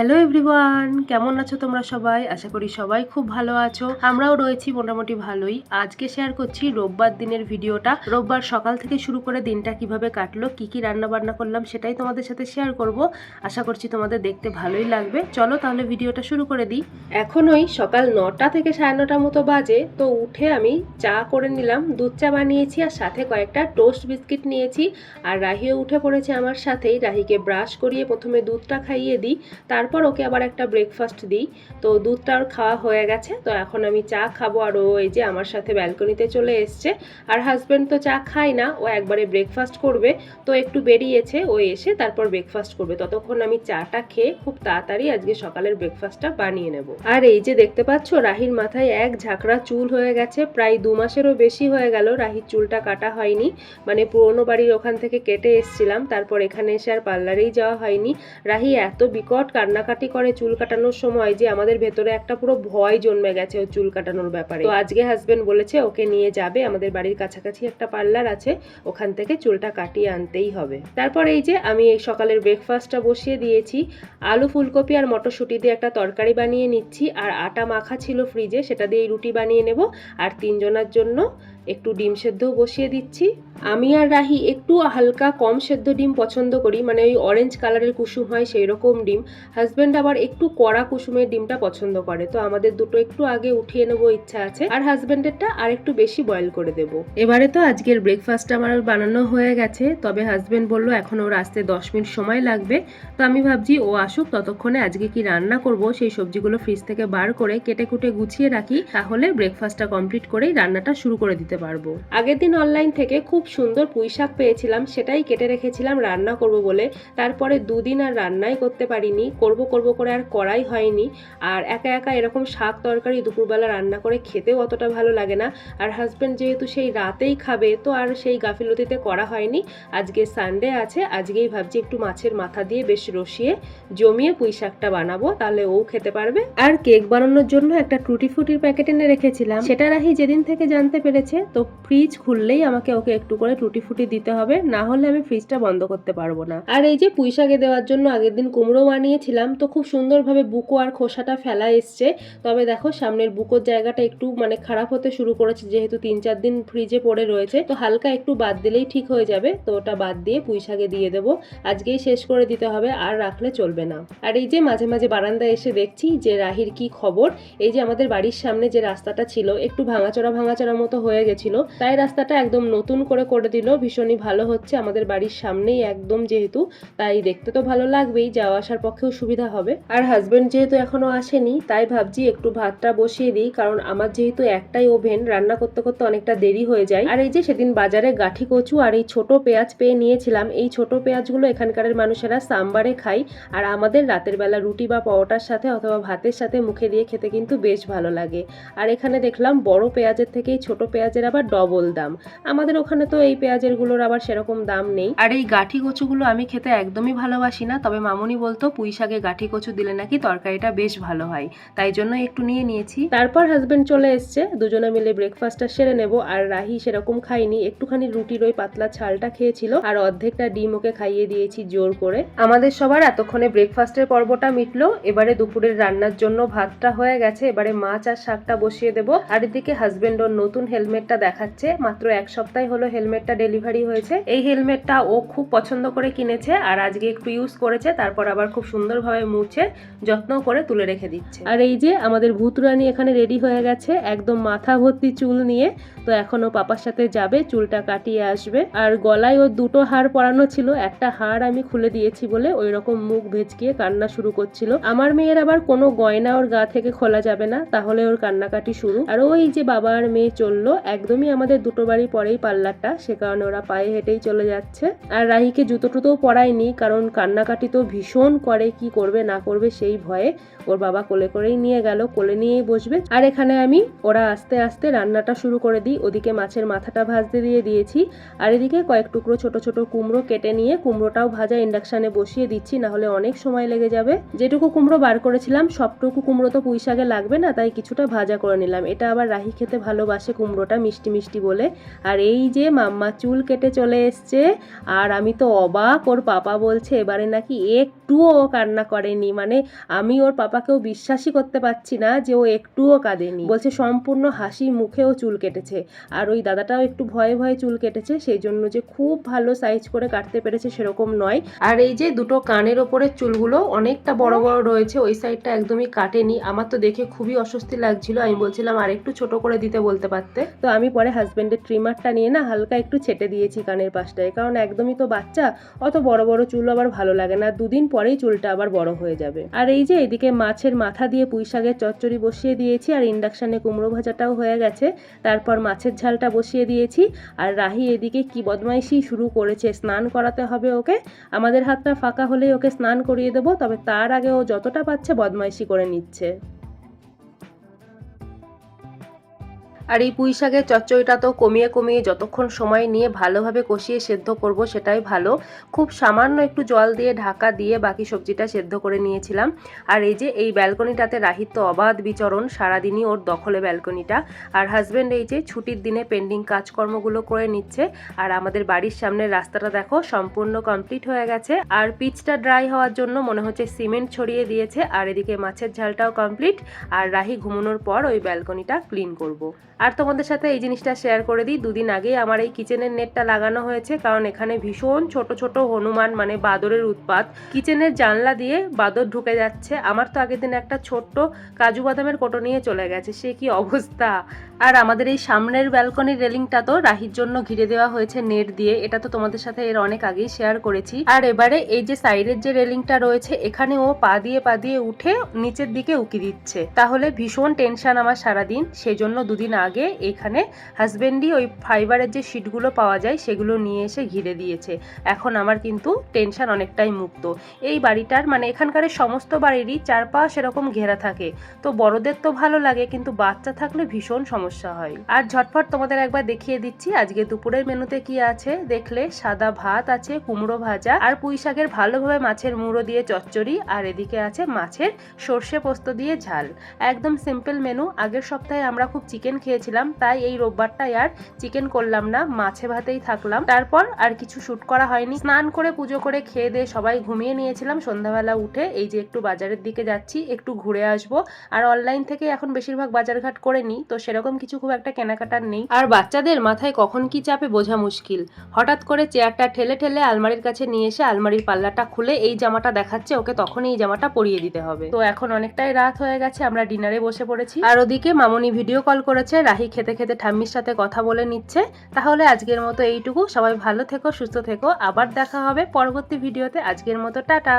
Hello everyone কেমন আছো তোমরা সবাই? আশা করি সবাই খুব ভালো আছো। আমরাও রয়েছি মোটামুটি ভালোই। আজকে শেয়ার করছি রোববার দিনের ভিডিওটা। রোববার সকাল থেকে শুরু করে দিনটা কীভাবে কাটলো, কি কি রান্না বান্না করলাম সেটাই তোমাদের সাথে শেয়ার করব। আশা করছি তোমাদের দেখতে ভালোই লাগবে। চলো তাহলে ভিডিওটা শুরু করে দিই। এখন ওই সকাল নটা থেকে সাড়ে নটার মতো বাজে, তো উঠে আমি চা করে নিলাম, দুধ চা বানিয়েছি আর সাথে কয়েকটা টোস্ট বিস্কিট নিয়েছি। আর রাহিও উঠে পড়েছে আমার সাথেই। রাহিকে ব্রাশ করিয়ে প্রথমে দুধটা খাইয়ে দিই। তারপর ওকে আবার একটা ব্রেকফাস্ট দিই। তো দুধটা ওর খাওয়া হয়ে গেছে। তো এখন আমি চা খাব আর ও এই যে আমার সাথে ব্যালকনিতে চলে এসছে। আর হাজব্যান্ড তো চা খায় না, ও একবারে ব্রেকফাস্ট করবে। তো একটু বেরিয়েছে, ও এসে তারপর ব্রেকফাস্ট করবে। ততক্ষণ আমি চাটা খেয়ে খুব তাড়াতাড়ি আজকে সকালের ব্রেকফাস্টটা বানিয়ে নেব। আর এই যে দেখতে পাচ্ছ, রাহির মাথায় এক ঝাঁকড়া চুল হয়ে গেছে। প্রায় দু মাসেরও বেশি হয়ে গেল রাহির চুলটা কাটা হয়নি। মানে পুরোনো বাড়ির ওখান থেকে কেটে এসছিলাম। তারপর এখানে এসে আর পার্লারেই যাওয়া হয়নি। রাহি এত বিকট কান্নাকাটি করে চুল কাটানোর সময় যে আমাদের ভেতরে একটা পুরো ভয় জন্মে গেছে ও চুল কাটানোর ব্যাপারে। তো আজকে হাজবেন্ড বলেছে, ওকে নিয়ে যাবে, আমাদের বাড়ির কাছাকাছি একটা পার্লার আছে, ওখান থেকে চুলটা কাটিয়ে আনতেই হবে। তারপর এই যে আমি এই সকালের ব্রেকফাস্টটা বসিয়ে দিয়েছি। আলু ফুলকপি আর মটরশুঁটি দিয়ে একটা তরকারি বানিয়ে নিচ্ছি। আর আটা মাখা ছিল ফ্রিজে সেটা দিয়ে রুটি বানিয়ে নেব। আর তিনজনের জন্য একটু ডিম সেদ্ধও বসিয়ে দিচ্ছি। আমি আর রাহি একটু হালকা কম সেদ্ধ ডিম পছন্দ করি মানে ওই অরেঞ্জ কালারের কুসুম হয় সেই রকম ডিম। হাজব্যান্ড আবার একটু কড়া কুসুমের ডিমটা পছন্দ করে, তো আমাদের দুটো একটু আগে উঠিয়ে নেব ইচ্ছা আছে। আর হাজব্যান্ডেরটা আর একটু বেশি বয়েল করে দেবো। এবারে তো আজকের ব্রেকফাস্ট আমার বানানো হয়ে গেছে, তবে হাজব্যান্ড বলল এখন ওর আসতে দশ মিনিট সময় লাগবে। তো আমি ভাবছি ও আসুক, ততক্ষণে আজকে কি রান্না করব, সেই সবজিগুলো ফ্রিজ থেকে বার করে কেটে কুটে গুছিয়ে রাখি, তাহলে ব্রেকফাস্টটা কমপ্লিট করেই রান্নাটা শুরু করে দিতে পারব। আগের দিন অনলাইন থেকে খুব সুন্দর পুঁই শাক পেয়েছিলাম, সেটাই কেটে রেখেছিলাম, রান্না করব বলে। তারপরে দুদিন আর রান্নাই করতে পারিনি, করব করব করে আর করাই হয়নি। আর একা একা এরকম শাক তরকারি দুপুরবেলা রান্না করে খেতেও অতটা ভালো লাগে না। আর হাজব্যান্ড যেহেতু সেই রাতেই খাবে, তো আর সেই গাফিলতিতে করা হয়নি। আজকে সানডে আছে, আজকেই ভাবছি একটু মাছের মাথা দিয়ে বেশ রসিয়ে জমিয়ে পুঁই শাকটা বানাবো, তাহলে ও খেতে পারবে। আর কেক বানানোর জন্য একটা টুটি ফুটির প্যাকেট এনে রেখেছিলাম, সেটা রাহি যেদিন থেকে জানতে পেরেছে তো ফ্রিজ খুললেই আমাকে ওকে একটু করে টুটি ফুটি দিতে হবে, না হলে আমি ফ্রিজটা বন্ধ করতে পারব না। আর এই যে পুঁই শাকে দেওয়ার জন্য আগের দিন কুমড়ো বানিয়েছিলাম, তো খুব সুন্দরভাবে বুকো আর খোসাটা ফেলা এসছে। তবে দেখো সামনের বুকোর জায়গাটা একটু মানে খারাপ হতে শুরু করেছে, যেহেতু তিন চার দিন ফ্রিজে পড়ে রয়েছে। তো হালকা একটু বাদ দিলেই ঠিক হয়ে যাবে, তো ওটা বাদ দিয়ে পুঁই শাকে দিয়ে দেবো। আজকেই শেষ করে দিতে হবে, আর রাখলে চলবে না। আর এই যে মাঝে মাঝে বারান্দায় এসে দেখছি যে রাহির কি খবর, এই যে আমাদের বাড়ির সামনে যে রাস্তাটা ছিল, একটু ভাঙাচোরা ভাঙাচোরা মতো হয়ে গেছিল তাই রাস্তাটা একদম নতুন করে করে দিল। ভীষণই ভালো হচ্ছে। আমাদের বাড়ির সামনেই একদম যেহেতু, তাই দেখতে তো ভালো লাগবেই। যাওয়া আসার পক্ষেও সুবিধা হবে। আর হাজবেন্ড যেহেতু এখনও আসেনি, তাই ভাবছি একটু ভাতটা বসিয়ে দিই। কারণ আমার যেহেতু একটাই ওভেন রান্না করতে করতে অনেকটা দেরি হয়ে যায়। আর এই যে সেদিন বাজারে গাঠি কচু আর এই ছোট পেঁয়াজ পেয়ে নিয়েছিলাম। এই ছোট পেঁয়াজগুলো এখানকার মানুষেরা সাম্বারে খাই আর আমাদের রাতের বেলা রুটি বা পরোটার সাথে অথবা ভাতের সাথে মুখে দিয়ে খেতে কিন্তু বেশ ভালো লাগে। আর এখানে দেখলাম বড় পেঁয়াজের থেকে এই ছোট পেঁয়াজের আবার ডবল দাম। আমাদের ওখানে তো এই পেঁয়াজেরগুলোর আবার সেরকম দাম নেই। আর এই গাঠি কচুগুলো আমি খেতে একদমই ভালোবাসি না তবে মামুনি বলতো পুঁই শাকে গাঠি কচু দিলে নাকি তরকারিটা বেশ ভালো হয়। তাই জন্য একটু নিয়ে নিয়েছি। তারপর হাজবেন্ড চলে এসছে দুজনে মিলে ব্রেকফাস্টটা সেরে নেব। আর রাহি সেরকম খাইনি একটুখানি রুটির ওই পাতলা ছালটা খেয়েছিল। আর অর্ধেকটা ডিম ওকে খাইয়ে দিয়েছি জোর করে। আমাদের সবার এতক্ষণে ব্রেকফাস্টের পর্বটা মিটলো। এবারে দুপুরের রান্নার জন্য ভাতটা হয়ে গেছে। এবারে মাছ আর শাকটা বসিয়ে দেবো। আর এদিকে হাজবেন্ড ওর নতুন হেলমেটটা দেখাচ্ছে, মাত্র এক সপ্তাহ হলো হেলমেটটা ডেলিভারি হয়েছে। এই হেলমেটটা ও খুব পছন্দ করে কিনেছে আর আজকে একটু ইউজ করেছে, তারপর আবার খুব সুন্দরভাবে মুছে, যত্ন করে তুলে রেখে দিচ্ছে। আর এই যে আমাদের ভূত রানী এখানে রেডি হয়ে গেছে, একদম মাথা ভর্তি চুল নিয়ে, তো এখন ও পাপার সাথে যাবে, চুলটা কাটিয়ে আসবে। আর গলায় ওর দুটো হার পরানো ছিল, একটা হার আমি খুলে দিয়েছি বলে ওই রকম মুখ ভেজকিয়ে কান্না শুরু করছিল। আমার মেয়ের আবার কোনো গয়না ওর গা থেকে খোলা যাবে না, তাহলে ওর কান্নাকাটি শুরু। আর ওই যে বাবা আর মেয়ে চলল একদমই আমাদের দুটো বাড়ি পরেই পার্লারটা, সে কারণে ওরা পায়ে হেঁটেই চলে যাচ্ছে। আর রাহিকে জুতো টুতোও পরায়নি, কারণ কান্নাকাটি তো ভীষণ করে কি করবে না করবে সেই ভয়ে। ওর বাবা কোলে করেই নিয়ে গেল, কোলে নিয়েই বসবে। আর এখানে আমি, ওরা আস্তে আস্তে রান্নাটা শুরু করে দিই। ওদিকে মাছের মাথাটা ভাজতে দিয়ে দিয়েছি। আর এদিকে কয়েক টুকরো ছোট ছোট কুমড়ো কেটে নিয়ে কুমড়োটাও ভাজা ইন্ডাকশানে বসিয়ে দিচ্ছি না হলে অনেক সময় লেগে যাবে। যেটুকু কুমড়ো বার করেছিলাম, সবটুকু কুমড়ো তো পুঁই শাকে লাগবে না, তাই কিছুটা ভাজা করে নিলাম। এটা আবার রাহি খেতে ভালোবাসে কুমড়োটা মিষ্টি মিষ্টি বলে। আর এই যে মাম্মা চুল কেটে চলে এসছে, আর আমি তো অবাক, ওর পাপা বলছে এবারে নাকি একটুও ও কান্না করেনি। মানে আমি ওর পাপাকেও বিশ্বাসই করতে পারছি না যে ও একটুও কাঁদেনি। বলছে সম্পূর্ণ হাসি মুখেও চুল কেটেছে। আর ওই দাদাটাও একটু ভয়ে ভয়ে চুল কেটেছে সেই জন্য যে খুব ভালো সাইজ করে কাটতে পেরেছে সেরকম নয়। আর এই যে দুটো কানের ওপরের চুলগুলো অনেকটা বড় বড় রয়েছে, ওই সাইডটা একদমই কাটেনি। আমার তো দেখে খুবই অস্বস্তি লাগছিল। আমি বলছিলাম আর একটু ছোট করে দিতে বলতে পারতে। তো আমি পরে হাজব্যান্ডের ট্রিমারটা নিয়ে না হালকা একটু ছেটে দিয়েছি কানের পাশটায়। কারণ একদমই তো বাচ্চা, অত বড় বড় চুল আবার ভালো লাগে না। দুদিন পরেই চুলটা আবার বড় হয়ে যাবে। আর এই যে এদিকে মাছের মাথা দিয়ে পুঁই শাকের চচ্চড়ি বসিয়ে দিয়েছি, আর ইন্ডাকশানে কুমড়ো ভাজাটাও হয়ে গেছে। তারপর মাছের ঝালটা বসিয়ে দিয়েছি। আর রাহি এদিকে কি বদমাইশি শুরু করেছে, স্নান করাতে হবে ওকে। আমাদের হাতটা ফাঁকা হলেই ওকে স্নান করিয়ে দেবো, তবে তার আগে ও যতটা পাচ্ছে বদমাইশি করে নিচ্ছে। আর এই পুঁই শাকের চচ্চড়িটা তো কমিয়ে কমিয়ে যতক্ষণ সময় নিয়ে ভালোভাবে কষিয়ে সেদ্ধ করব সেটাই ভালো। খুব সামান্য একটু জল দিয়ে ঢাকা দিয়ে বাকি সবজিটা সেদ্ধ করে নিয়েছিলাম। আর এই যে এই ব্যালকনিটাতে রাহিত তো অবাধ বিচরণ, সারাদিনই ওর দখলে ব্যালকনিটা। আর হাজব্যান্ড এই যে ছুটির দিনে পেন্ডিং কাজকর্মগুলো করে নিচ্ছে। আর আমাদের বাড়ির সামনের রাস্তাটা দেখো, সম্পূর্ণ কমপ্লিট হয়ে গেছে। আর পিচটা ড্রাই হওয়ার জন্য মনে হচ্ছে সিমেন্ট ছড়িয়ে দিয়েছে। আর এদিকে মাছের ঝালটাও কমপ্লিট। আর রাহি ঘুমানোর পর ওই ব্যালকনিটা ক্লিন করব। আর তোমাদের সাথে এই জিনিসটা শেয়ার করে দিই। দুদিন আগেই আমার এই কিচেনের নেটটা লাগানো হয়েছে, কারণ এখানে ভীষণ ছোট ছোট হনুমান মানে বাদরের উৎপাত। কিচেনের জানলা দিয়ে বাদর ঢুকে যাচ্ছে। আমার তো আগের দিন একটা ছোট্ট কাজু বাদামের কোটো নিয়ে চলে গেছে, সে কি অবস্থা? আর আমাদের এই সামনের ব্যালকনির রেলিংটা তো রাহির জন্য ঘিরে দেওয়া হয়েছে নেট দিয়ে। এটা তো তোমাদের সাথে এর অনেক আগেই শেয়ার করেছি। আর এবারে এই যে সাইডের যে রেলিংটা রয়েছে, এখানে ও পা দিয়ে পা দিয়ে উঠে নিচের দিকে উকি দিচ্ছে। তাহলে ভীষণ টেনশন আমার সারাদিন। সেজন্য দুদিন আগে এখানে হাজবেন্ডই ওই ফাইবারের যে শিটগুলো পাওয়া যায়, সেগুলো নিয়ে এসে ঘিরে দিয়েছে। এখন আমার কিন্তু টেনশন অনেকটাই মুক্ত। এই বাড়িটার মানে এখানকার সমস্ত বাড়িরই চারপাশ এরকম ঘেরা থাকে। তো বড়দের তো ভালো লাগে, কিন্তু বাচ্চা থাকলে ভীষণ সমস্যা হয়। আর ঝটফট তোমাদের একবার দেখিয়ে দিচ্ছি, আজকে দুপুরের মেনুতে কি আছে? দেখলে সাদা ভাত আছে, কুমড়ো ভাজা, আর পুঁই শাকের ভালোভাবে মাছের মুড়ো দিয়ে চচ্চড়ি, আর এদিকে আছে মাছের সর্ষে পোস্ত দিয়ে ঝাল। একদম সিম্পল মেনু আগের সপ্তাহে আমরা খুব চিকেন খেয়েছিলাম, তাই এই রোববারটাই আর চিকেন করলাম না, মাছে ভাতেই থাকলাম। তারপর আর কিছু শুট করা হয়নি। স্নান করে পুজো করে খেয়ে দিয়ে সবাই ঘুমিয়ে নিয়েছিলাম। সন্ধ্যাবেলা উঠে এই যে একটু বাজারের দিকে যাচ্ছি, একটু ঘুরে আসব। আর অনলাইন থেকে এখন বেশিরভাগ বাজারঘাট করে নিই, তো সেরকম কিছু খুব একটা কেনাকাটার নেই। আর বাচ্চাদের মাথায় কখন কি চাপে বোঝা মুশকিল। হঠাৎ করে চেয়ারটা ঠেলে ঠেলে আলমারির কাছে নিয়ে এসে আলমারির পাল্লাটা খুলে এই জামাটা দেখাচ্ছে, ওকে তখন এই জামাটা পরিয়ে দিতে হবে। তো এখন অনেকটাই রাত হয়ে গেছে, আমরা ডিনারে বসে পড়েছি। আর ওদিকে মামনি ভিডিও কল করেছে রাহি খেতে খেতে ঠাম্মির সাথে কথা বলে নিচ্ছে। তাহলে আজকের মতো এইটুকু। সবাই ভালো থেকো, সুস্থ থেকো। আবার দেখা হবে পরবর্তী ভিডিওতে। আজকের মতো, টাটা।